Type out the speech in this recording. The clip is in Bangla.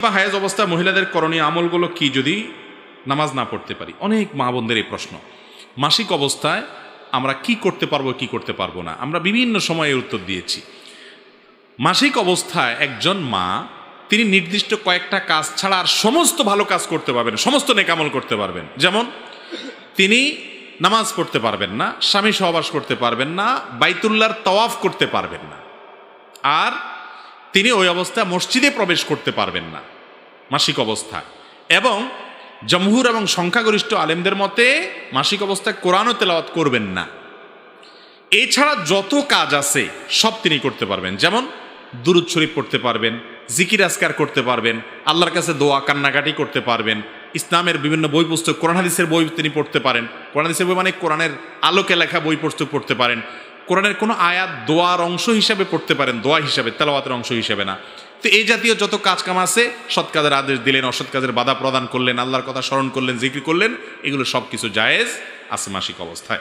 বা হায়াজ অবস্থায় মহিলাদের করণীয় আমলগুলো কি যদি নামাজ না পড়তে পারি? অনেক মা বোনদের এই প্রশ্ন। মাসিক অবস্থায় আমরা কি করতে পারব, কি করতে পারব না? আমরা বিভিন্ন সময়ে উত্তর দিয়েছি। মাসিক অবস্থায় একজন মা, তিনি নির্দিষ্ট কয়েকটা কাজ ছাড়া আর সমস্ত ভালো কাজ করতে পারবেন সমস্ত নেকামল করতে পারবেন। যেমন, তিনি নামাজ পড়তে পারবেন না, স্বামী সহবাস করতে পারবেন না, বাইতুল্লাহর তওয়াফ করতে পারবেন না। আর তিনি ওই অবস্থায় মসজিদে প্রবেশ করতে পারবেন না। মাসিক অবস্থা এবং জমহুর এবং সংখ্যাগরিষ্ঠ আলেমদের মতে মাসিক অবস্থায় কোরআনও তেলাওয়াত করবেন না। এছাড়া যত কাজ আছে, সব তিনি করতে পারবেন। যেমন দুরুদ শরীফ পড়তে পারবেন, জিকির আসকার করতে পারবেন, আল্লাহর কাছে দোয়া কান্নাকাটি করতে পারবেন, ইসলামের বিভিন্ন বই পুস্তক, কোরআন হাদিসের বই তিনি পড়তে পারেন। কোরআন হাদিসের বই মানে কোরআনের আলোকে লেখা বই পুস্তক পড়তে পারেন। কোরআনের কোনো আয়াত দোয়ার অংশ হিসাবে পড়তে পারেন, দোয়া হিসাবে, তেলাওয়াতের অংশ হিসাবে না। তো এই জাতীয় যত কাজ কাম আছে, সৎ কাজের আদেশ দিলেন, অসৎ কাজের বাধা প্রদান করলেন, আল্লাহর কথা স্মরণ করলেন, জিক্রি করলেন, এগুলো সব কিছু জায়েজ আসে মাসিক অবস্থায়।